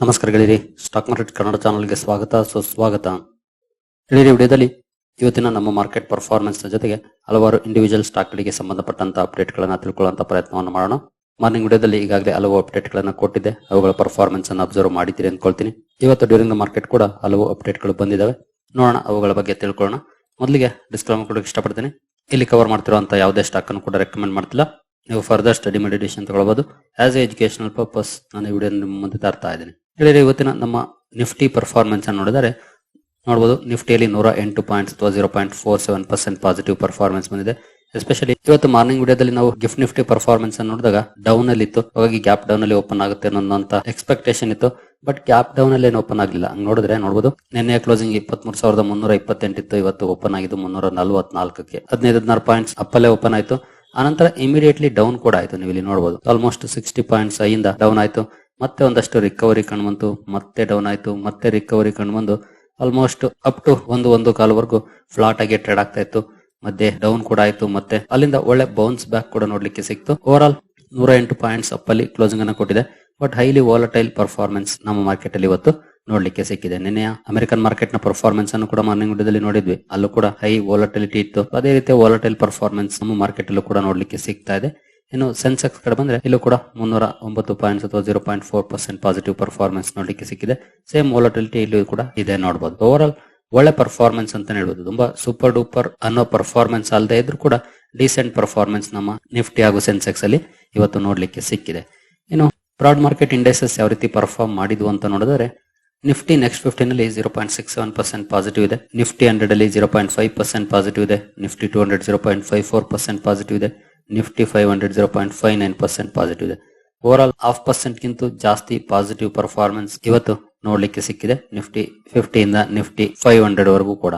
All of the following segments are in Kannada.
ನಮಸ್ಕಾರ ಗೆಳೆಯರಿ. ಸ್ಟಾಕ್ ಮಾರ್ಕೆಟ್ ಕನ್ನಡ ಚಾನಲ್ಗೆ ಸ್ವಾಗತ. ಸುಸ್ವಾಗತ ಗೆಳೆಯರಿ, ವಿಡಿಯೋದಲ್ಲಿ ಇವತ್ತಿನ ನಮ್ಮ ಮಾರ್ಕೆಟ್ ಪರ್ಫಾರ್ಮೆನ್ಸ್ ಜೊತೆಗೆ ಹಲವಾರು ಇಂಡಿವಿಜುವಲ್ ಸ್ಟಾಕ್ ಗಳಿಗೆ ಸಂಬಂಧಪಟ್ಟಂತ ಅಪ್ಡೇಟ್ ಗಳನ್ನ ತಿಳ್ಕೊಳ್ಳುವಂತ ಪ್ರಯತ್ನವನ್ನು ಮಾಡೋಣ. ಮಾರ್ನಿಂಗ್ ವಿಡಿಯೋದಲ್ಲಿ ಈಗಾಗಲೇ ಹಲವು ಅಪ್ಡೇಟ್ ಗಳನ್ನ ಕೊಟ್ಟಿದ್ದೆ. ಅವುಗಳ ಪರ್ಫಾರ್ಮೆನ್ಸ್ ಅನ್ನು ಅಬ್ಸರ್ವ್ ಮಾಡಿದ್ದೀರಿ ಅನ್ಕೊಳ್ತೀನಿ. ಇವತ್ತು ಡ್ಯೂರಿಂಗ್ ದ ಮಾರ್ಕೆಟ್ ಕೂಡ ಹಲವು ಅಪ್ಡೇಟ್ಗಳು ಬಂದಿದ್ದಾವೆ ನೋಡೋಣ ಅವುಗಳ ಬಗ್ಗೆ ತಿಳ್ಕೊಳ್ಳೋಣ. ಮೊದಲಿಗೆ ಡಿಸ್ಕ್ಲೈಮರ್ ಕೊಡೋಕೆ ಇಷ್ಟಪಡ್ತೀನಿ. ಇಲ್ಲಿ ಕವರ್ ಮಾಡ್ತಿರುವಂತ ಯಾವುದೇ ಸ್ಟಾಕ್ ಅನ್ನು ಕೂಡ ರೆಕಮೆಂಡ್ ಮಾಡ್ತಿಲ್ಲ. ನೀವು ಫರ್ದರ್ ಸ್ಟಡಿ ಮೆಡಿಟೇಷನ್ ತಗೊಳ್ಬಹುದು ಆಸ್ ಎ ಎಜುಕೇಶನಲ್ ಪರ್ಪಸ್ ನಾನು ಈ ವಿಡಿಯೋ ನಿಮ್ಮ ಮುಂದೆ ತರ್ತಾ ಇದ್ದೀನಿ. ಹೇಳಿದ್ರೆ ಇವತ್ತಿನ ನಮ್ಮ ನಿಫ್ಟಿ ಪರ್ಫಾರ್ಮೆನ್ಸ್ ಅನ್ನು ನೋಡಿದರೆ ನೋಡಬಹುದು ನಿಫ್ಟಿಯಲ್ಲಿ ನೂರ ಎಂಟು ಪಾಯಿಂಟ್ಸ್ ಅಥವಾ zero point four seven percent positive performance ಬಂದಿದೆ. ಎಸ್ಪೆಷಲಿ ಇವತ್ತು ಮಾರ್ನಿಂಗ್ ವಿಡಿಯೋದಲ್ಲಿ ನಾವು ಗಿಫ್ಟ್ ನಿಫ್ಟಿ ಪರ್ಫಾರ್ಮೆನ್ಸ್ ಅನ್ನು ನೋಡಿದಾಗ ಡೌನ್ ಅಲ್ಲಿ ಇತ್ತು. ಹಾಗಾಗಿ ಗ್ಯಾಪ್ ಡೌನ್ ಅಲ್ಲಿ ಓಪನ್ ಆಗುತ್ತೆ ಅನ್ನೋಂತ ಎಕ್ಸ್ಪೆಕ್ಟೇಷನ್ ಇತ್ತು. ಬಟ್ ಗ್ಯಾಪ್ ಡೌನ್ ಅಲ್ಲಿ ಏನು ಓಪನ್ ಆಗಲಿಲ್ಲ. ಹಂಗ್ ನೋಡಿದ್ರೆ ನೋಡಬಹುದು ನಿನ್ನೆ ಕ್ಲೋಸಿಂಗ್ ಇಪ್ಪತ್ಮೂರು ಸಾವಿರದ ಮುನ್ನೂರ ಇಪ್ಪತ್ತೆಂಟಿತ್ತು ಇವತ್ತು ಓಪನ್ ಆಗಿದ್ದು ಮುನ್ನೂರ ನಲವತ್ನಾಲ್ಕಕ್ಕೆ. ಹದಿನೈದು ಹದಿನಾರು ಪಾಯಿಂಟ್ಸ್ ಅಪ್ಪಲ್ಲೇ ಓಪನ್ ಆಯ್ತು. ಆನಂತರ ಇಮಿಡಿಯೇಟ್ಲಿ ಡೌನ್ ಕೂಡ ಆಯ್ತು. ನೀವು ಇಲ್ಲಿ ನೋಡಬಹುದು ಆಲ್ಮೋಸ್ಟ್ ಸಿಕ್ಸ್ಟಿ ಪಾಯಿಂಟ್ಸ್ ಐಯಿಂದ ಡೌನ್ ಆಯ್ತು. ಮತ್ತೆ ಒಂದಷ್ಟು ರಿಕವರಿ ಕಂಡುಬಂತು ಮತ್ತೆ ಡೌನ್ ಆಯಿತು, ಮತ್ತೆ ರಿಕವರಿ ಕಂಡುಬಂದು ಆಲ್ಮೋಸ್ಟ್ ಅಪ್ ಟು ಒಂದು ಒಂದು ಕಾಲವರೆಗೂ ಫ್ಲಾಟ್ ಆಗಿ ಟ್ರೇಡ್ ಆಗ್ತಾ ಇತ್ತು. ಮಧ್ಯೆ ಡೌನ್ ಕೂಡ ಆಯಿತು, ಮತ್ತೆ ಅಲ್ಲಿಂದ ಒಳ್ಳೆ ಬೌನ್ಸ್ ಬ್ಯಾಕ್ ಕೂಡ ನೋಡ್ಲಿಕ್ಕೆ ಸಿಕ್ತು. ಓವರ್ ಆಲ್ ನೂರ ಎಂಟು ಪಾಯಿಂಟ್ಸ್ ಅಪ್ ಅಲ್ಲಿ ಕ್ಲೋಸಿಂಗ್ ಅನ್ನು ಕೊಟ್ಟಿದೆ. ಬಟ್ ಹೈಲಿ ವಾಲಟೈಲ್ ಪರ್ಫಾರ್ಮೆನ್ಸ್ ನಮ್ಮ ಮಾರ್ಕೆಟ್ ಅಲ್ಲಿ ಇವತ್ತು ನೋಡ್ಲಿಕ್ಕೆ ಸಿಕ್ಕಿದೆ. ನಿನ್ನೆಯ ಅಮೆರಿಕನ್ ಮಾರ್ಕೆಟ್ನ ಪರ್ಫಾರ್ಮೆನ್ಸ್ ಅನ್ನು ಕೂಡ ಮಾರ್ನಿಂಗ್ ವಿಡಿಯೋದಲ್ಲಿ ನೋಡಿದ್ವಿ. ಅಲ್ಲೂ ಕೂಡ ಹೈ ವಾಲಟಿಲಿಟಿ ಇತ್ತು. ಅದೇ ರೀತಿ ವಾಲಟೈಲ್ ಪರ್ಫಾರ್ಮೆನ್ಸ್ ನಮ್ಮ ಮಾರ್ಕೆಟ್ ಅಲ್ಲೂ ಕೂಡ ನೋಡ್ಲಿಕ್ಕೆ ಸಿಗ್ತಾ ಇದೆ. ಇನ್ನು ಸೆನ್ಸೆಕ್ಸ್ ಕಡೆ ಬಂದ್ರೆ ಇಲ್ಲೂ ಕೂಡ ಮುನ್ನೂರ ಒಂಬತ್ತು ಪಾಯಿಂಟ್ಸ್ ಅಥವಾ zero point four percent positive performance ನೋಡಲಿಕ್ಕೆ ಸಿಕ್ಕಿದೆ. ಸೇಮ್ ವಾಲಟಿಲಿಟಿ ಇಲ್ಲೂ ಕೂಡ ಇದೆ ನೋಡಬಹುದು ಓವರ್ ಆಲ್ ಒಳ್ಳೆ ಪರ್ಫಾರ್ಮೆನ್ಸ್ ಅಂತ ಹೇಳ್ಬೋದು. ತುಂಬಾ ಸೂಪರ್ ಡೂಪರ್ ಅನ್ನೋ ಪರ್ಫಾರ್ಮೆನ್ಸ್ ಅಲ್ಲದೆ ಇದ್ರೂ ಕೂಡ ಡೀಸೆಂಟ್ ಪರ್ಫಾರ್ಮೆನ್ಸ್ ನಮ್ಮ ನಿಫ್ಟಿ ಹಾಗೂ ಸೆನ್ಸೆಕ್ಸ್ ಅಲ್ಲಿ ಇವತ್ತು ನೋಡ್ಲಿಕ್ಕೆ ಸಿಕ್ಕಿದೆ. ಇನ್ನು ಬ್ರಾಡ್ ಮಾರ್ಕೆಟ್ ಇಂಡೆಕ್ಸಸ್ ಯಾವ ರೀತಿ ಪರ್ಫಾರ್ಮ್ ಮಾಡಿದ್ವು ಅಂತ ನೋಡಿದ್ರೆ ನಿಫ್ಟಿ ನೆಕ್ಸ್ಟ್ ಫಿಫ್ಟೀನ್ ಅಲ್ಲಿ zero point six seven percent positive ಇದೆ. ನಿಫ್ಟಿ ಹಂಡ್ರೆಡ್ ಅಲ್ಲಿ zero point five percent positive ಇದೆ. Nifty two hundred zero point five four percent positive ಇದೆ. Nifty five hundred zero point five nine percent positive ಇದೆ ಓವರ್ ಆಲ್ ಹಾಫ್ ಪರ್ಸೆಂಟ್ಗಿಂತ ಜಾಸ್ತಿ ಪಾಸಿಟಿವ್ ಪರ್ಫಾರ್ಮೆನ್ಸ್ ಇವತ್ತು ನೋಡ್ಲಿಕ್ಕೆ ಸಿಕ್ಕಿದೆ. ನಿಫ್ಟಿ ಫಿಫ್ಟಿಯಿಂದ ನಿಫ್ಟಿ ಫೈವ್ ಹಂಡ್ರೆಡ್ ವರೆಗೂ ಕೂಡ.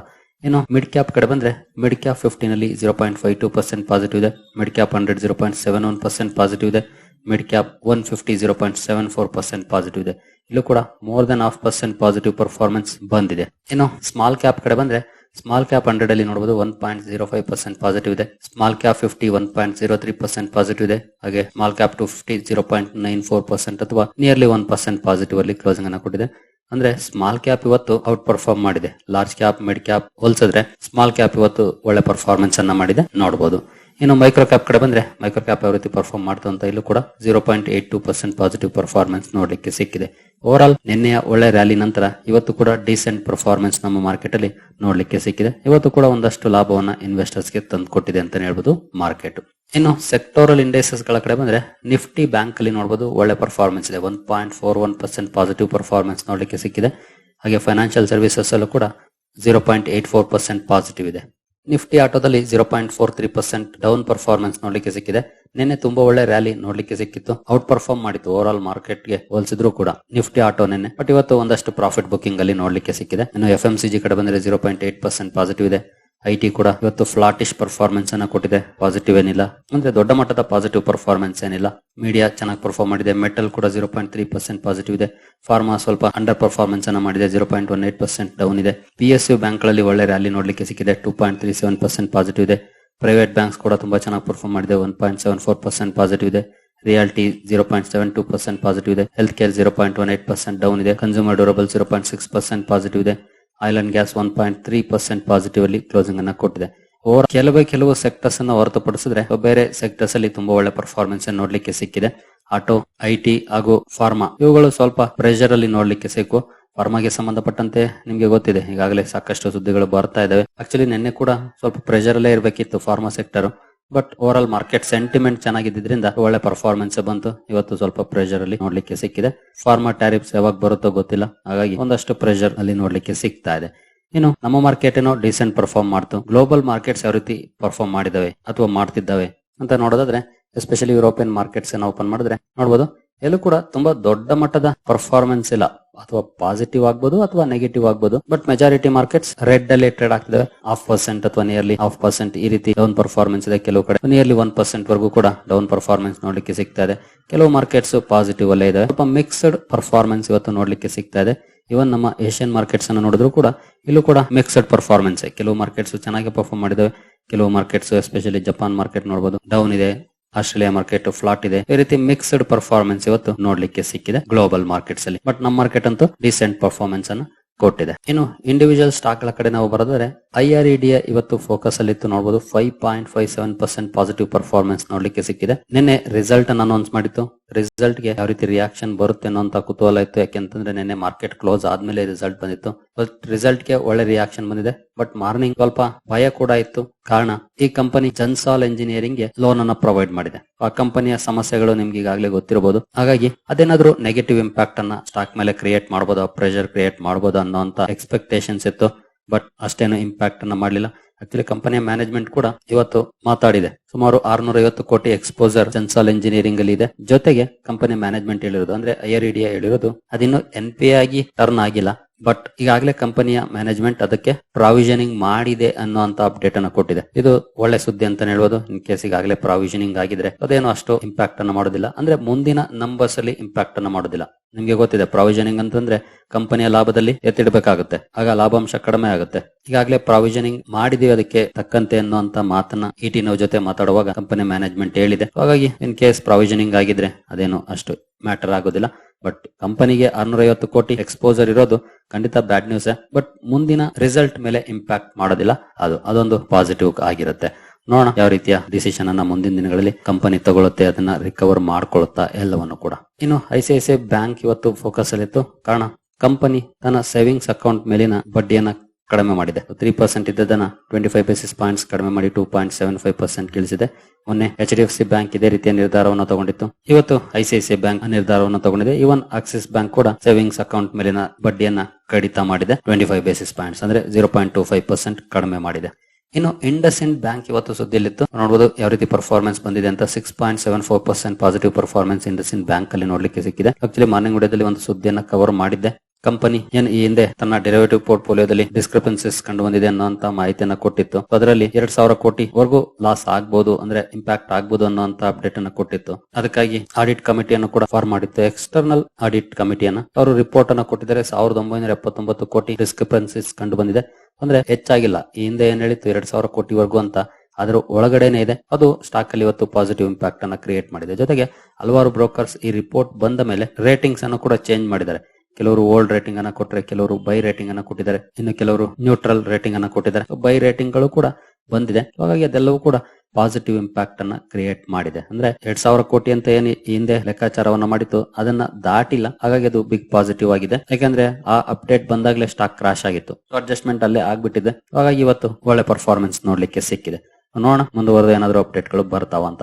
ಇನ್ನು ಮಿಡ್ ಕ್ಯಾಪ್ ಕಡೆ ಬಂದ್ರೆ mid cap ಫಿಫ್ಟಿನಲ್ಲಿ zero point five two percent positive ಇದೆ. Mid cap hundred zero point seven one percent positive ಇದೆ. Mid cap one fifty zero point seven four percent positive ಇದೆ. ಇಲ್ಲೂ ಕೂಡ more than half percent positive performance ಬಂದಿದೆ. ಇನ್ನು ಸ್ಮಾಲ್ ಕ್ಯಾಪ್ ಕಡೆ ಬಂದ್ರೆ ಸ್ಮಾಲ್ ಕ್ಯಾಪ್ ಹಂಡ್ರೆಡ್ ಅಲ್ಲಿ ನೋಡಬಹುದು one point zero five percent positive ಇದೆ. Small cap fifty one point zero three percent positive ಇದೆ. ಹಾಗೆ small cap two fifty zero point nine four percent ಅಥವಾ ನಿಯರ್ಲಿ ಒನ್ ಪರ್ಸೆಂಟ್ ಪಾಸಿಟಿವ್ ಅಲ್ಲಿ ಕ್ಲೋಸಿಂಗ್ ಅನ್ನು ಕೊಟ್ಟಿದೆ. ಅಂದ್ರೆ ಸ್ಮಾಲ್ ಕ್ಯಾಪ್ ಇವತ್ತು ಔಟ್ ಪರ್ಫಾರ್ಮ್ ಮಾಡಿದೆ. ಲಾರ್ಜ್ ಕ್ಯಾಪ್ ಮಿಡ್ ಕ್ಯಾಪ್ ಹೋಲ್ಸಿದ್ರೆ ಸ್ಮಾಲ್ ಕ್ಯಾಪ್ ಇವತ್ತು ಒಳ್ಳೆ ಪರ್ಫಾರ್ಮೆನ್ಸ್ ಅನ್ನ ಮಾಡಿದೆ. ನೋಡಬಹುದು ಇನ್ನು ಮೈಕ್ರೋ ಕ್ಯಾಪ್ ಕಡೆ ಬಂದ್ರೆ ಮೈಕ್ರೋ ಕ್ಯಾಪ್ ಯಾವ ಪರ್ಫಾರ್ಮ್ ಮಾಡ್ತಂತ ಇಲ್ಲೂ ಕೂಡ zero point eight two percent positive performance ನೋಡಲಿಕ್ಕೆ ಸಿಕ್ಕಿದೆ. ಓವರ್ ಆಲ್ ನಿನ್ನೆಯ ಒಳ್ಳೆ ರ್ಯಾಲಿ ನಂತರ ಇವತ್ತು ಕೂಡ ಡೀಸೆಂಟ್ ಪರ್ಫಾರ್ಮೆನ್ಸ್ ನಮ್ಮ ಮಾರ್ಕೆಟ್ ಅಲ್ಲಿ ನೋಡಲಿಕ್ಕೆ ಸಿಕ್ಕಿದೆ. ಇವತ್ತು ಕೂಡ ಒಂದಷ್ಟು ಲಾಭವನ್ನ ಇನ್ವೆಸ್ಟರ್ಸ್ಗೆ ತಂದು ಕೊಟ್ಟಿದೆ ಅಂತ ಹೇಳ್ಬೋದು ಮಾರ್ಕೆಟ್ ಇನ್ನು ಸೆಕ್ಟೋರಲ್ ಇಂಡೆಕ್ಸಸ್ಗಳ ಕಡೆ ಬಂದ್ರೆ ನಿಫ್ಟಿ ಬ್ಯಾಂಕ್ ಅಲ್ಲಿ ನೋಡಬಹುದು ಒಳ್ಳೆ ಪರ್ಫಾರ್ಮೆನ್ಸ್ ಇದೆ. One point four one percent positive performance ನೋಡಲಿಕ್ಕೆ ಸಿಕ್ಕಿದೆ. ಹಾಗೆ ಫೈನಾನ್ಷಿಯಲ್ ಸರ್ವಿಸಸ್ ಅಲ್ಲೂ ಕೂಡ zero point eight four percent positive ಇದೆ. ನಿಫ್ಟಿ ಆಟೋದಲ್ಲಿ zero point four three percent down performance ನೋಡ್ಲಿಕ್ಕೆ ಸಿಕ್ಕಿದೆ. ನಿನ್ನೆ ತುಂಬಾ ಒಳ್ಳೆ ರ್ಯಾಲಿ ನೋಡ್ಲಿಕ್ಕೆ ಸಿಕ್ಕಿತ್ತು. ಔಟ್ ಪರ್ಫಾರ್ಮ್ ಮಾಡಿತ್ತು ಓವರ್ ಆಲ್ ಮಾರ್ಕೆಟ್ಗೆ ಹೋಲಿಸಿದ್ರು ಕೂಡ ನಿಫ್ಟಿ ಆಟೋ ನಿನ್ನೆ. ಬಟ್ ಇವತ್ತು ಒಂದಷ್ಟು ಪ್ರಾಫಿಟ್ ಬುಕಿಂಗ್ ಅಲ್ಲಿ ನೋಡ್ಲಿಕ್ಕೆ ಸಿಕ್ಕಿದೆ. ಇನ್ನು ಎಫ್ ಎಂ ಸಿ ಜಿ ಕಡೆ ಬಂದ್ರೆ zero point eight percent positive ಇದೆ. ಐ ಟಿ ಕೂಡ ಇವತ್ತು ಫ್ಲಾಟಿಶ್ ಪರ್ಫಾರ್ಮೆನ್ಸ್ ಅನ್ನ ಕೊಟ್ಟಿದೆ. ಪಾಸಿಟಿವ್ ಏನಿಲ್ಲ. ಅಂದ್ರೆ ದೊಡ್ಡ ಮಟ್ಟದ ಪಾಸಿಟಿವ್ ಪರ್ಫಾರ್ಮೆನ್ಸ್ ಏನಿಲ್ಲ. ಮೀಡಿಯಾ ಚೆನ್ನಾಗಿ ಪರ್ಫಾರ್ಮ್ ಮಾಡಿದೆ. ಮೆಟಲ್ ಕೂಡ zero point three percent positive ಇದೆ. ಫಾರ್ಮಾ ಸ್ವಲ್ಪ ಅಂಡರ್ ಪರ್ಫಾರ್ಮೆನ್ಸ್ ಅನ್ನ ಮಾಡಿದೆ. Zero point one eight percent down ಇದೆ. ಪಿ ಎಸ್ ಯು ಬ್ಯಾಂಕ್ಗಳಲ್ಲಿ ಒಳ್ಳೆ ರ್ಯಾಲಿ ನೋಡ್ಲಿಕ್ಕೆ ಸಿಕ್ಕಿದೆ. Two point three seven percent positive ಇದೆ. ಪ್ರೈವೇಟ್ ಬ್ಯಾಂಕ್ಸ್ ಕೂಡ ತುಂಬಾ ಚೆನ್ನಾಗಿ ಪರ್ಫಾರ್ಮ್ ಮಾಡಿದೆ. One point seven four percent positive ಇದೆ. Realty zero point seven two percent positive ಇದೆ. Health care zero point one eight percent down ಇದೆ. Consumer durable zero point six percent positive ಇದೆ. Oil gas one point three percent positive ಅಲ್ಲಿ ಕ್ಲೋಸಿಂಗ್ ಅನ್ನ ಕೊಟ್ಟಿದೆ. ಓವರ್ ಕೆಲವೇ ಕೆಲವು ಸೆಕ್ಟರ್ಸ್ ಅನ್ನ ಹೊರತುಪಡಿಸಿದ್ರೆ, ಬೇರೆ ಸೆಕ್ಟರ್ಸ್ ಅಲ್ಲಿ ತುಂಬಾ ಒಳ್ಳೆ ಪರ್ಫಾರ್ಮೆನ್ಸ್ ನೋಡ್ಲಿಕ್ಕೆ ಸಿಕ್ಕಿದೆ. ಆಟೋ ಐಟಿ ಹಾಗೂ ಫಾರ್ಮಾ ಇವುಗಳು ಸ್ವಲ್ಪ ಪ್ರೆಷರ್ ಅಲ್ಲಿ ನೋಡ್ಲಿಕ್ಕೆ ಸಿಕ್ಕು. ಫಾರ್ಮಾಗೆ ಸಂಬಂಧಪಟ್ಟಂತೆ ನಿಮ್ಗೆ ಗೊತ್ತಿದೆ, ಈಗಾಗಲೇ ಸಾಕಷ್ಟು ಸುದ್ದಿಗಳು ಬರ್ತಾ ಇದಾವೆ. ಆಕ್ಚುಲಿ ನಿನ್ನೆ ಕೂಡ ಸ್ವಲ್ಪ ಪ್ರೆಷರ್ ಅಲ್ಲೇ ಇರಬೇಕಿತ್ತು pharma sector but overall market sentiment ಚೆನ್ನಾಗಿದ್ದರಿಂದ ಒಳ್ಳೆ ಪರ್ಫಾರ್ಮೆನ್ಸ್ ಬಂತು. ಇವತ್ತು ಸ್ವಲ್ಪ ಪ್ರೆಷರ್ ಅಲ್ಲಿ ನೋಡ್ಲಿಕ್ಕೆ ಸಿಕ್ಕಿದೆ. ಫಾರ್ಮರ್ ಟ್ಯಾರಿಫ್ಸ್ ಯಾವಾಗ ಬರುತ್ತೋ ಗೊತ್ತಿಲ್ಲ. ಹಾಗಾಗಿ ಒಂದಷ್ಟು ಪ್ರೆಷರ್ ಅಲ್ಲಿ ನೋಡ್ಲಿಕ್ಕೆ ಸಿಗ್ತಾ ಇದೆ. ಇನ್ನು ನಮ್ಮ ಮಾರ್ಕೆಟ್ ಏನೋ ಡಿಸೆಂಟ್ ಪರ್ಫಾರ್ಮ್ ಮಾಡ್ತು. ಗ್ಲೋಬಲ್ ಮಾರ್ಕೆಟ್ಸ್ ಯಾವ ರೀತಿ ಪರ್ಫಾರ್ಮ್ ಮಾಡಿದಾವೆ ಅಥವಾ ಮಾಡ್ತಿದ್ದಾವೆ ಅಂತ ನೋಡೋದಾದ್ರೆ ಎಸ್ಪೆಷಲಿ ಯುರೋಪಿಯನ್ ಮಾರ್ಕೆಟ್ಸ್ ಏನೋ ಓಪನ್ ಮಾಡಿದ್ರೆ ನೋಡಬಹುದು ಎಲ್ಲೂ ಕೂಡ ತುಂಬಾ ದೊಡ್ಡ ಮಟ್ಟದ ಪರ್ಫಾರ್ಮೆನ್ಸ್ ಇಲ್ಲ. ಅಥವಾ ಪಾಸಿಟಿವ್ ಆಗ್ಬೋದು ಅಥವಾ ನೆಗೆಟಿವ್ ಆಗ್ಬೋದು. ಬಟ್ ಮೆಜಾರಿಟಿ ಮಾರ್ಕೆಟ್ಸ್ ರೆಡ್ ಅಲ್ಲಿ ಟ್ರೇಡ್ ಆಗ್ತದೆ. ಹಾಫ್ ಪರ್ಸೆಂಟ್ ಅಥವಾ ನಿಯರ್ಲಿ ಹಾಫ್ ಪರ್ಸೆಂಟ್ ಈ ರೀತಿ ಡೌನ್ ಪರ್ಫಾರ್ಮೆನ್ಸ್ ಇದೆ. ಕೆಲವು ಕಡೆ ನಿಯರ್ಲಿ ಒನ್ ಪರ್ಸೆಂಟ್ ವರೆಗೂ ಕೂಡ ಡೌನ್ ಪರ್ಫಾರ್ಮೆನ್ಸ್ ನೋಡ್ಲಿಕ್ಕೆ ಸಿಗ್ತಾ ಇದೆ. ಕೆಲವು ಮಾರ್ಕೆಟ್ಸ್ ಪಾಸಿಟಿವ್ ಅಲ್ಲೇ ಇದೆ. ಸ್ವಲ್ಪ ಮಿಕ್ಸ್ಡ್ ಪರ್ಫಾರ್ಮೆನ್ಸ್ ಇವತ್ತು ನೋಡ್ಲಿಕ್ಕೆ ಸಿಗ್ತಾ ಇದೆ. ಇವನ್ ನಮ್ಮ ಏಷ್ಯನ್ ಮಾರ್ಕೆಟ್ಸ್ ಅನ್ನು ನೋಡಿದ್ರು ಕೂಡ ಇಲ್ಲೂ ಕೂಡ ಮಿಕ್ಸ್ಡ್ ಪರ್ಫಾರ್ಮೆನ್ಸ್ ಕೆಲವು ಮಾರ್ಕೆಟ್ಸ್ ಚೆನ್ನಾಗಿ ಪರ್ಫಾರ್ಮ್ ಮಾಡಿದವೆ. ಕೆಲವು ಮಾರ್ಕೆಟ್ಸ್ ಎಸ್ಪೆಷಲಿ ಜಪಾನ್ ಮಾರ್ಕೆಟ್ ನೋಡಬಹುದು ಡೌನ್ ಇದೆ. ಆಸ್ಟ್ರೇಲಿಯಾ ಮಾರ್ಕೆಟ್ ಫ್ಲಾಟ್ ಇದೆ. ಈ ರೀತಿ ಮಿಕ್ಸ್ಡ್ ಪರ್ಫಾರ್ಮೆನ್ಸ್ ಇವತ್ತು ನೋಡ್ಲಿಕ್ಕೆ ಸಿಕ್ಕಿದೆ. ಗ್ಲೋಬಲ್ ಮಾರ್ಕೆಟ್ಸ್ ಅಲ್ಲಿ. ಬಟ್ ನಮ್ಮ ಮಾರ್ಕೆಟ್ ಅಂತೂ ಡಿಸೆಂಟ್ ಪರ್ಫಾರ್ಮೆನ್ಸ್ ಅನ್ನು ಕೊಟ್ಟಿದೆ. ಇನ್ನು ಇಂಡಿವಿಜುವಲ್ ಸ್ಟಾಕ್ಗಳ ಕಡೆ ನಾವು ಬರೋದಾದ್ರೆ ಐ ಆರ್ ಇಡಿಯ ಇವತ್ತು ಫೋಕಸ್ ಅಲ್ಲಿ ಇತ್ತು ನೋಡಬಹುದು five point five seven percent positive performance ನೋಡ್ಲಿಕ್ಕೆ ಸಿಕ್ಕಿದೆ. ನಿನ್ನೆ ರಿಸಲ್ಟ್ ಅನ್ನು ಅನೌನ್ಸ್ ಮಾಡಿತ್ತು. ರಿಸಲ್ಟ್ಗೆ ಯಾವ ರೀತಿ ರಿಯಾಕ್ಷನ್ ಬರುತ್ತೆ ಅನ್ನೋಂತ ಕುತೂಹಲ ಇತ್ತು. ಯಾಕೆಂತಂದ್ರೆ ನಿನ್ನೆ ಮಾರ್ಕೆಟ್ ಕ್ಲೋಸ್ ಆದ್ಮೇಲೆ ರಿಸಲ್ಟ್ ಬಂದಿತ್ತು. ಬಟ್ ರಿಸಲ್ಟ್ಗೆ ಒಳ್ಳೆ ರಿಯಾಕ್ಷನ್ ಬಂದಿದೆ. ಬಟ್ ಮಾರ್ನಿಂಗ್ ಸ್ವಲ್ಪ ಭಯ ಕೂಡ ಇತ್ತು. ಕಾರಣ ಈ ಕಂಪನಿ ಜನ್ಸಾಲ್ ಎಂಜಿನಿಯರಿಂಗ್ಗೆ ಲೋನ್ ಅನ್ನ ಪ್ರೊವೈಡ್ ಮಾಡಿದೆ. ಆ ಕಂಪನಿಯ ಸಮಸ್ಯೆಗಳು ನಿಮ್ಗೆ ಈಗಾಗಲೇ ಗೊತ್ತಿರಬಹುದು ಹಾಗಾಗಿ ಅದೇನಾದ್ರೂ ನೆಗೆಟಿವ್ ಇಂಪ್ಯಾಕ್ಟ್ ಅನ್ನ ಸ್ಟಾಕ್ ಮೇಲೆ ಕ್ರಿಯೇಟ್ ಮಾಡಬಹುದು ಪ್ರೆಷರ್ ಕ್ರಿಯೇಟ್ ಮಾಡಬಹುದು ಅನ್ನೋಂತ ಎಕ್ಸ್ಪೆಕ್ಟೇಷನ್ಸ್ ಇತ್ತು ಬಟ್ ಅಷ್ಟೇನು ಇಂಪ್ಯಾಕ್ಟ್ ಅನ್ನ ಮಾಡಲಿಲ್ಲ. ಆಕ್ಚುಲಿ ಕಂಪನಿಯ ಮ್ಯಾನೇಜ್ಮೆಂಟ್ ಕೂಡ ಇವತ್ತು ಮಾತಾಡಿದೆ. ಸುಮಾರು ಆರ್ನೂರ ಐವತ್ತು ಕೋಟಿ ಎಕ್ಸ್ಪೋಸರ್ ಜನ್ಸಾಲ್ ಇಂಜಿನಿಯರಿಂಗ್ ಅಲ್ಲಿ ಇದೆ. ಜೊತೆಗೆ ಕಂಪನಿ ಮ್ಯಾನೇಜ್ಮೆಂಟ್ ಹೇಳಿರೋದು, ಅಂದ್ರೆ ಐಆರ್ ಇಡಿಯಾ ಹೇಳಿರೋದು, ಅದಿನ್ನು ಎನ್ ಪಿ ಆಗಿ ಟರ್ನ್ ಆಗಿಲ್ಲ. ಬಟ್ ಈಗಾಗಲೇ ಕಂಪನಿಯ ಮ್ಯಾನೇಜ್ಮೆಂಟ್ ಅದಕ್ಕೆ ಪ್ರಾವಿಷನಿಂಗ್ ಮಾಡಿದೆ ಅನ್ನುವಂತ ಅಪ್ಡೇಟ್ ಅನ್ನು ಕೊಟ್ಟಿದೆ. ಇದು ಒಳ್ಳೆ ಸುದ್ದಿ ಅಂತ ಹೇಳ್ಬೋದು. ಇನ್ ಕೇಸ್ ಈಗಾಗಲೇ ಪ್ರಾವಿಷನಿಂಗ್ ಆಗಿದ್ರೆ ಅದೇನು ಅಷ್ಟು ಇಂಪ್ಯಾಕ್ಟ್ ಅನ್ನು ಮಾಡೋದಿಲ್ಲ. ಅಂದ್ರೆ ಮುಂದಿನ ನಂಬರ್ಸ್ ಅಲ್ಲಿ ಇಂಪ್ಯಾಕ್ಟ್ ಅನ್ನು ಮಾಡೋದಿಲ್ಲ. ನಿಮ್ಗೆ ಗೊತ್ತಿದೆ ಪ್ರಾವಿಷನಿಂಗ್ ಅಂತಂದ್ರೆ ಕಂಪನಿಯ ಲಾಭದಲ್ಲಿ ಎತ್ತಿಡಬೇಕಾಗುತ್ತೆ. ಆಗ ಲಾಭಾಂಶ ಕಡಿಮೆ ಆಗುತ್ತೆ. ಈಗಾಗಲೇ ಪ್ರಾವಿಷನಿಂಗ್ ಮಾಡಿದೀವಿ ಅದಕ್ಕೆ ತಕ್ಕಂತೆ ಅನ್ನುವಂತ ಮಾತನ್ನ ಇಟಿ ನಾವು ಜೊತೆ ಮಾತಾಡುವಾಗ ಕಂಪನಿ ಮ್ಯಾನೇಜ್ಮೆಂಟ್ ಹೇಳಿದೆ. ಹಾಗಾಗಿ ಇನ್ ಕೇಸ್ ಪ್ರಾವಿಷನಿಂಗ್ ಆಗಿದ್ರೆ ಅದೇನು ಅಷ್ಟು ಮ್ಯಾಟರ್ ಆಗೋದಿಲ್ಲ. ಬಟ್ ಕಂಪನಿಗೆ ಆರ್ನೂರ ಐವತ್ತು ಕೋಟಿ ಎಕ್ಸ್ಪೋಸರ್ ಇರೋದು ಖಂಡಿತ ಬ್ಯಾಡ್ ನ್ಯೂಸ್ ಬಟ್ ಮುಂದಿನ ರಿಸಲ್ಟ್ ಮೇಲೆ ಇಂಪ್ಯಾಕ್ಟ್ ಮಾಡೋದಿಲ್ಲ. ಅದು, ಅದೊಂದು ಪಾಸಿಟಿವ್ ಆಗಿರುತ್ತೆ. ನೋಡೋಣ ಯಾವ ರೀತಿಯ ಡಿಸಿಷನ್ ಅನ್ನ ಮುಂದಿನ ದಿನಗಳಲ್ಲಿ ಕಂಪನಿ ತಗೊಳುತ್ತೆ, ಅದನ್ನ ರಿಕವರ್ ಮಾಡ್ಕೊಳ್ಳುತ್ತಾ ಎಲ್ಲವನ್ನು ಕೂಡ. ಇನ್ನು ಐಸಿಐಸಿಐ ಬ್ಯಾಂಕ್ ಇವತ್ತು ಫೋಕಸ್ ಅಲ್ಲಿತ್ತು. ಕಾರಣ ಕಂಪನಿ ತನ್ನ ಸೇವಿಂಗ್ಸ್ ಅಕೌಂಟ್ ಮೇಲಿನ ಬಡ್ಡಿಯನ್ನ ಕಡಿಮೆ ಮಾಡಿದೆ. ತ್ರೀ ಪರ್ಸೆಂಟ್ ಇದ್ದದನ್ನ ಟ್ವೆಂಟಿ ಫೈವ್ ಬೇಸಿಸ್ ಪಾಯಿಂಟ್ಸ್ ಕಡಿಮೆ ಮಾಡಿ two point seven five percent ಇಳಿಸಿದೆ ಮೊನ್ನೆ H D F C bank ಇದೇ ರೀತಿಯ ನಿರ್ಧಾರವನ್ನು ತಗೊಂಡಿತ್ತು. ಇವತ್ತು ಐಸಿಐಸಿ ಬ್ಯಾಂಕ್ ನಿರ್ಧಾರವನ್ನು ತಗೊಂಡಿದೆ. ಇವನ್ ಆಕ್ಸಿಸ್ ಬ್ಯಾಂಕ್ ಕೂಡ ಸೇವಿಂಗ್ಸ್ ಅಕೌಂಟ್ ಮೇಲಿನ ಬಡ್ಡಿಯನ್ನ ಕಡಿತ ಮಾಡಿದೆ. ಟ್ವೆಂಟಿ ಫೈವ್ ಬೇಸಿಸ್ ಪಾಯಿಂಟ್ಸ್ ಅಂದ್ರೆ zero point two five percent ಕಡಿಮೆ ಮಾಡಿದೆ. ಇನ್ನು ಇಂಡಸ್ ಇಂಡ್ ಬ್ಯಾಂಕ್ ಇವತ್ತು ಸುದ್ದಿಯಲ್ಲಿತ್ತು. ನೋಡಬಹುದು ಯಾವ ರೀತಿ ಪರ್ಫಾರ್ಮೆನ್ಸ್ ಬಂದಿದೆ ಅಂತ. Six point seven four percent positive performance IndusInd bank ಅಲ್ಲಿ ನೋಡ್ಲಿಕ್ಕೆ ಸಿಕ್ಕಿದೆ. ಆಕ್ಚುಲಿ ಮಾರ್ನಿಂಗ್ ವಿಡಿಯೋದಲ್ಲಿ ಒಂದು ಸುದ್ದಿಯನ್ನ ಕವರ್ ಮಾಡಿದ್ದೆ. ಕಂಪನಿ ಏನ್ ಈ ಹಿಂದೆ ತನ್ನ ಡೆರಿವೇಟಿವ್ ಪೋರ್ಟ್ಫೋಲಿಯೋದಲ್ಲಿ ಡಿಸ್ಕ್ರಿಪೆನ್ಸಿಸ್ ಕಂಡು ಬಂದಿದೆ ಅನ್ನುವಂತ ಮಾಹಿತಿಯನ್ನ ಕೊಟ್ಟಿತ್ತು. ಅದರಲ್ಲಿ ಎರಡ್ ಸಾವಿರ ಕೋಟಿ ವರ್ಗೂ ಲಾಸ್ ಆಗ್ಬಹುದು ಅಂದ್ರೆ ಇಂಪ್ಯಾಕ್ಟ್ ಆಗ್ಬಹುದು ಅನ್ನುವಂತ ಅಪ್ಡೇಟ್ ಅನ್ನ ಕೊಟ್ಟಿತ್ತು. ಅದಕ್ಕಾಗಿ ಆಡಿಟ್ ಕಮಿಟಿಯನ್ನು ಕೂಡ ಫಾರ್ಮ್ ಮಾಡಿತ್ತು. ಎಕ್ಸ್ಟರ್ನಲ್ ಆಡಿಟ್ ಕಮಿಟಿಯನ್ನ ಅವರು ರಿಪೋರ್ಟ್ ಅನ್ನ ಕೊಟ್ಟಿದ್ದಾರೆ. ಸಾವಿರದ ಒಂಬೈನೂರ ಎಪ್ಪತ್ತೊಂಬತ್ತು ಕೋಟಿ ಡಿಸ್ಕ್ರಿಪೆನ್ಸಿಸ್ ಕಂಡು ಬಂದಿದೆ ಅಂದ್ರೆ ಹೆಚ್ಚಾಗಿಲ್ಲ. ಈ ಹಿಂದೆ ಏನ್ ಹೇಳಿತ್ತು? ಎರಡ್ ಸಾವಿರ ಕೋಟಿವರೆಗೂ ಅಂತ. ಅದರ ಒಳಗಡೆನೆ ಇದೆ. ಅದು ಸ್ಟಾಕ್ ಅಲ್ಲಿ ಇವತ್ತು ಪಾಸಿಟಿವ್ ಇಂಪ್ಯಾಕ್ಟ್ ಅನ್ನ ಕ್ರಿಯೇಟ್ ಮಾಡಿದೆ. ಜೊತೆಗೆ ಹಲವಾರು ಬ್ರೋಕರ್ಸ್ ಈ ರಿಪೋರ್ಟ್ ಬಂದ ಮೇಲೆ ರೇಟಿಂಗ್ಸ್ ಅನ್ನು ಕೂಡ ಚೇಂಜ್ ಮಾಡಿದ್ದಾರೆ. ಕೆಲವರು ಓಲ್ಡ್ ರೇಟಿಂಗ್ ಅನ್ನ ಕೊಟ್ಟರೆ ಕೆಲವರು ಬೈ ರೇಟಿಂಗ್ ಅನ್ನ ಕೊಟ್ಟಿದ್ದಾರೆ. ಇನ್ನು ಕೆಲವರು ನ್ಯೂಟ್ರಲ್ ರೇಟಿಂಗ್ ಅನ್ನ ಕೊಟ್ಟಿದ್ದಾರೆ. ಬೈ ರೇಟಿಂಗ್ಗಳು ಕೂಡ ಬಂದಿದೆ. ಹಾಗಾಗಿ ಅದೆಲ್ಲವೂ ಕೂಡ ಪಾಸಿಟಿವ್ ಇಂಪ್ಯಾಕ್ಟ್ ಅನ್ನ ಕ್ರಿಯೇಟ್ ಮಾಡಿದೆ. ಅಂದ್ರೆ ಎರಡ್ ಸಾವಿರ ಕೋಟಿ ಅಂತ ಏನು ಹಿಂದೆ ಲೆಕ್ಕಾಚಾರವನ್ನ ಮಾಡಿತ್ತು, ಅದನ್ನ ದಾಟಿಲ್ಲ. ಹಾಗಾಗಿ ಅದು ಬಿಗ್ ಪಾಸಿಟಿವ್ ಆಗಿದೆ. ಯಾಕಂದ್ರೆ ಆ ಅಪ್ಡೇಟ್ ಬಂದಾಗಲೇ ಸ್ಟಾಕ್ ಕ್ರಾಶ್ ಆಗಿತ್ತು. ಅಡ್ಜಸ್ಟ್ಮೆಂಟ್ ಅಲ್ಲೇ ಆಗ್ಬಿಟ್ಟಿದೆ. ಹಾಗಾಗಿ ಇವತ್ತು ಒಳ್ಳೆ ಪರ್ಫಾರ್ಮೆನ್ಸ್ ನೋಡ್ಲಿಕ್ಕೆ ಸಿಕ್ಕಿದೆ. ನೋಡೋಣ, ಮುಂದುವರೆದ ಏನಾದ್ರು ಅಪ್ಡೇಟ್ಗಳು ಬರ್ತಾವ ಅಂತ.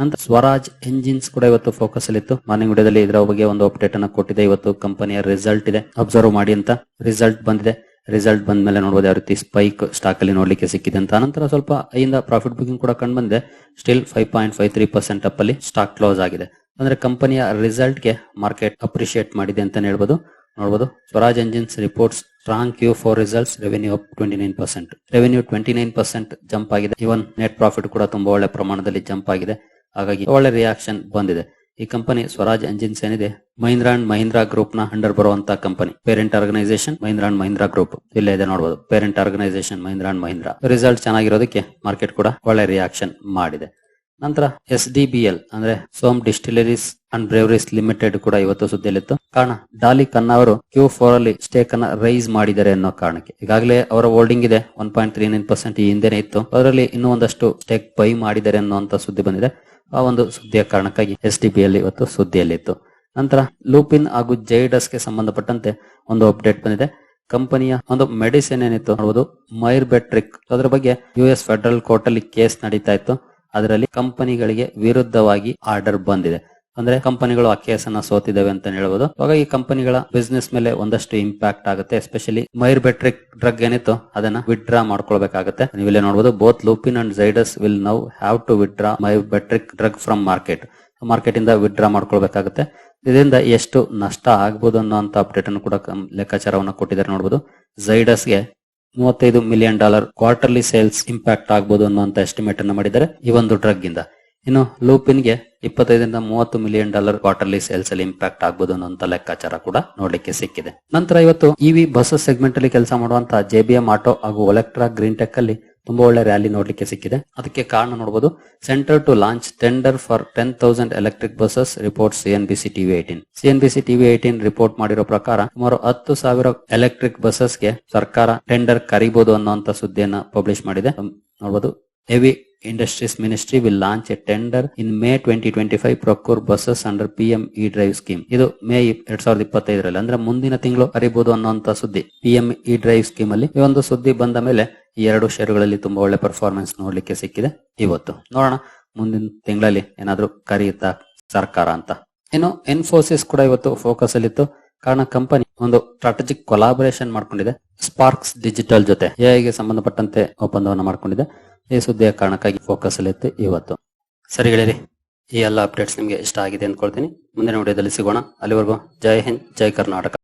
ನಂತರ ಸ್ವರಾಜ್ ಎಂಜಿನ್ಸ್ ಕೂಡ ಇವತ್ತು ಫೋಕಸ್ ಅಲ್ಲಿ ಇತ್ತು ಮಾರ್ನಿಂಗ್ ವಿಡಿಯೋದಲ್ಲಿ ಇದರ ಬಗ್ಗೆ ಒಂದು ಅಪ್ಡೇಟ್ ಅನ್ನ ಕೊಟ್ಟಿದೆ. ಇವತ್ತು ಕಂಪನಿಯ ರಿಸಲ್ಟ್ ಇದೆ. ಅಬ್ಸರ್ವ್ ಮಾಡಿ ಅಂತ ರಿಸಲ್ಟ್ ಬಂದಿದೆ. ರಿಸಲ್ಟ್ ಬಂದ ಮೇಲೆ ನೋಡಬಹುದು ಯಾವ ರೀತಿ ಸ್ಪೈಕ್ ಸ್ಟಾಕ್ ಅಲ್ಲಿ ನೋಡ್ಲಿಕ್ಕೆ ಸಿಕ್ಕಿದೆ ಅಂತ. ನಂತರ ಸ್ವಲ್ಪ ಐಯಿಂದ ಪ್ರಾಫಿಟ್ ಬುಕಿಂಗ್ ಕೂಡ ಕಂಡು ಬಂದಿದೆ. Still five point five three percent up ಅಲ್ಲಿ ಸ್ಟಾಕ್ ಕ್ಲೋಸ್ ಆಗಿದೆ. ಅಂದ್ರೆ ಕಂಪನಿಯ ರಿಸಲ್ಟ್ಗೆ ಮಾರ್ಕೆಟ್ ಅಪ್ರಿಶಿಯೇಟ್ ಮಾಡಿದೆ ಅಂತ ಹೇಳ್ಬೋದು. ನೋಡಬಹುದು Swaraj engines reports strong Q four results revenue up twenty nine percent revenue twenty nine percent jump ಆಗಿದೆ. ಇವನ್ ನೆಟ್ ಪ್ರಾಫಿಟ್ ಕೂಡ ತುಂಬಾ ಒಳ್ಳೆ ಪ್ರಮಾಣದಲ್ಲಿ ಜಂಪ್ ಆಗಿದೆ. ಹಾಗಾಗಿ ಒಳ್ಳೆ ರಿಯಾಕ್ಷನ್ ಬಂದಿದೆ. ಈ ಕಂಪನಿ ಸ್ವರಾಜ್ ಎಂಜಿನ್ಸ್ ಏನಿದೆ? ಮಹೀಂದ್ರ ಅಂಡ್ ಮಹೀಂದ್ರ ಗ್ರೂಪ್ನ ಅಂಡರ್ ಬರುವಂತಹ company parent organisation Mahindra and Mahindra group ಇಲ್ಲೇ ಇದೆ ನೋಡಬಹುದು parent organisation Mahindra and Mahindra. Result ಚೆನ್ನಾಗಿರೋದಕ್ಕೆ market ಕೂಡ ಒಳ್ಳೆ ರಿಯಾಕ್ಷನ್ ಮಾಡಿದೆ. ನಂತರ ಎಸ್ ಅಂದ್ರೆ Som distilleries and breweries limited ಕೂಡ ಇವತ್ತು ಸುದ್ದಿಯಲ್ಲಿತ್ತು. ಕಾರಣ ಡಾಲಿ ಕನ್ನ ಅವರು ಕ್ಯೂ ಫೋರ್ ಅಲ್ಲಿ ಸ್ಟೇಕ್ ಅನ್ನ ರೈಸ್ ಮಾಡಿದ್ದಾರೆ ಅನ್ನೋ ಕಾರಣಕ್ಕೆ. ಈಗಾಗಲೇ ಅವರ ಹೋಲ್ಡಿಂಗ್ ಇದೆ. One point three nine percent ಈ ಹಿಂದೆನೆ ಇತ್ತು. ಅದರಲ್ಲಿ ಇನ್ನೂ ಒಂದಷ್ಟು ಸ್ಟೇಕ್ ಬೈ ಮಾಡಿದ್ದಾರೆ ಅನ್ನುವಂತ ಸುದ್ದಿ ಬಂದಿದೆ. ಆ ಒಂದು ಸುದ್ದಿಯ ಕಾರಣಕ್ಕಾಗಿ ಎಸ್ ಡಿ ಇವತ್ತು ಸುದ್ದಿಯಲ್ಲಿತ್ತು. ನಂತರ ಲೂಪಿನ್ ಹಾಗೂ ಜೈಡಸ್ಗೆ ಸಂಬಂಧಪಟ್ಟಂತೆ ಒಂದು ಅಪ್ಡೇಟ್ ಬಂದಿದೆ. ಕಂಪನಿಯ ಒಂದು ಮೆಡಿಸಿನ್ ಏನಿತ್ತು ನೋಡಬಹುದು ಮೈರ್ ಬೆಟ್ರಿಕ್ ಅದರ ಬಗ್ಗೆ ಯು ಎಸ್ ಫೆಡರಲ್ ಕೋರ್ಟ್ ಅಲ್ಲಿ ಕೇಸ್ ನಡೀತಾ ಇತ್ತು. ಅದರಲ್ಲಿ ಕಂಪನಿಗಳಿಗೆ ವಿರುದ್ಧವಾಗಿ ಆರ್ಡರ್ ಬಂದಿದೆ. ಅಂದ್ರೆ ಕಂಪನಿಗಳು ಆ ಅನ್ನ ಸೋತಿದ್ದಾವೆ ಅಂತ ಹೇಳ್ಬೋದು. ಹಾಗಾಗಿ ಕಂಪನಿಗಳ ಬಿಸ್ನೆಸ್ ಮೇಲೆ ಒಂದಷ್ಟು ಇಂಪ್ಯಾಕ್ಟ್ ಆಗುತ್ತೆ. ಎಸ್ಪೆಷಲಿ ಮೈರ್ ಬೆಟ್ರಿಕ್ ಡ್ರಗ್ ಏನಿತ್ತು ಅದನ್ನ ವಿಡ್ರಾ ಮಾಡ್ಕೊಳ್ಬೇಕಾಗುತ್ತೆ. ನೀವಿಲ್ಲೇ ನೋಡಬಹುದು both Lupin and Zydus will now have to withdraw mirabegron drug from market market ಇಂದ ವಿಡ್ರಾ ಮಾಡ್ಕೊಳ್ಬೇಕಾಗುತ್ತೆ. ಇದರಿಂದ ಎಷ್ಟು ನಷ್ಟ ಆಗ್ಬೋದು ಅನ್ನೋಂತ ಅಪ್ಡೇಟ್ ಅನ್ನು ಕೂಡ ಲೆಕ್ಕಾಚಾರವನ್ನು ಕೊಟ್ಟಿದ್ದಾರೆ ನೋಡಬಹುದು ಗೆ ಮೂವತ್ತೈದು million dollar quarterly sales impact ಆಗ್ಬೋದು ಅನ್ನುವಂತ ಎಸ್ಟಿಮೇಟ್ ಅನ್ನು ಮಾಡಿದ್ದಾರೆ ಈ ಒಂದು ಡ್ರಗ್ ಇಂದ. ಇನ್ನು ಲೂಪಿನ್ಗೆ ಇಪ್ಪತ್ತೈದರಿಂದ ಮೂವತ್ತು ಮಿಲಿಯನ್ ಡಾಲರ್ ಕ್ವಾರ್ಟರ್ಲಿ ಸೇಲ್ಸ್ ಅಲ್ಲಿ ಇಂಪ್ಯಾಕ್ಟ್ ಆಗ್ಬೋದು ಅನ್ನುವಂತ ಲೆಕ್ಕಾಚಾರ ಕೂಡ ನೋಡ್ಲಿಕ್ಕೆ ಸಿಕ್ಕಿದೆ. ನಂತರ ಇವತ್ತು ಇವಿ ಬಸ್ ಸೆಗ್ಮೆಂಟ್ ಅಲ್ಲಿ ಕೆಲಸ ಮಾಡುವಂತಹ ಜೆಬಿಎಂ ಆಟೋ ಹಾಗೂ ಒಲೆಕ್ಟ್ರಾ ಗ್ರೀನ್ ಟೆಕ್ ಅಲ್ಲಿ ತುಂಬಾ ಒಳ್ಳೆ ರ್ಯಾಲಿ ನೋಡ್ಲಿಕ್ಕೆ ಸಿಕ್ಕಿದೆ. ಅದಕ್ಕೆ ಕಾರಣ ನೋಡಬಹುದು centre to launch tender for ten thousand electric buses report CNBC TV eighteen CNBC TV eighteen report ಮಾಡಿರೋ ಪ್ರಕಾರ ಸುಮಾರು ಹತ್ತು ಸಾವಿರ ಎಲೆಕ್ಟ್ರಿಕ್ ಬಸ್ಸಸ್ಗೆ ಸರ್ಕಾರ ಟೆಂಡರ್ ಕರೀಬಹುದು ಅನ್ನುವಂತ ಸುದ್ದಿಯನ್ನ ಪಬ್ಲಿಷ್ ಮಾಡಿದೆ. ನೋಡಬಹುದು heavy industries ministry will launch a tender in May twenty twenty five procure buses under P M E drive scheme ಇದು ಮೇ ಎರಡ್ ಸಾವಿರದ ಇಪ್ಪತ್ತೈದರಲ್ಲಿ, ಅಂದ್ರೆ ಮುಂದಿನ ತಿಂಗಳು ಅರಿಬಹುದು ಅನ್ನೋಂತ ಸುದ್ದಿ. P M E drive scheme ಅಲ್ಲಿ ಈ ಒಂದು ಸುದ್ದಿ ಬಂದ ಮೇಲೆ ಎರಡು ಷೇರುಗಳಲ್ಲಿ ತುಂಬಾ ಒಳ್ಳೆ ಪರ್ಫಾರ್ಮೆನ್ಸ್ ನೋಡ್ಲಿಕ್ಕೆ ಸಿಕ್ಕಿದೆ ಇವತ್ತು. ನೋಡೋಣ, ಮುಂದಿನ ತಿಂಗಳಲ್ಲಿ ಏನಾದ್ರೂ ಕರೆಯುತ್ತಾ ಸರ್ಕಾರ ಅಂತ. ಇನ್ನು ಇನ್ಫೋಸಿಸ್ ಕೂಡ ಇವತ್ತು ಫೋಕಸ್ ಅಲ್ಲಿತ್ತು. ಕಾರಣ ಕಂಪನಿ ಒಂದು ಸ್ಟ್ರಾಟಜಿಕ್ ಕೊಲಾಬರೇಷನ್ ಮಾಡ್ಕೊಂಡಿದೆ. ಸ್ಪಾರ್ಕ್ಸ್ ಡಿಜಿಟಲ್ ಜೊತೆ ಎಐಗೆ ಸಂಬಂಧಪಟ್ಟಂತೆ ಒಪ್ಪಂದವನ್ನು ಮಾಡ್ಕೊಂಡಿದೆ. ಈ ಸುದ್ದಿಯ ಕಾರಣಕ್ಕಾಗಿ ಫೋಕಸ್ ಅಲ್ಲಿತ್ತು ಇವತ್ತು. ಸರಿ ಗೆಳೆಯರಿ, ಈ ಎಲ್ಲ ಅಪ್ಡೇಟ್ಸ್ ನಿಮಗೆ ಇಷ್ಟ ಆಗಿದೆ ಅಂದ್ಕೊಳ್ತೀನಿ ಮುಂದಿನ ವಿಡಿಯೋದಲ್ಲಿ ಸಿಗೋಣ. ಅಲ್ಲಿವರೆಗೂ ಜೈ ಹಿಂದ್, ಜೈ ಕರ್ನಾಟಕ.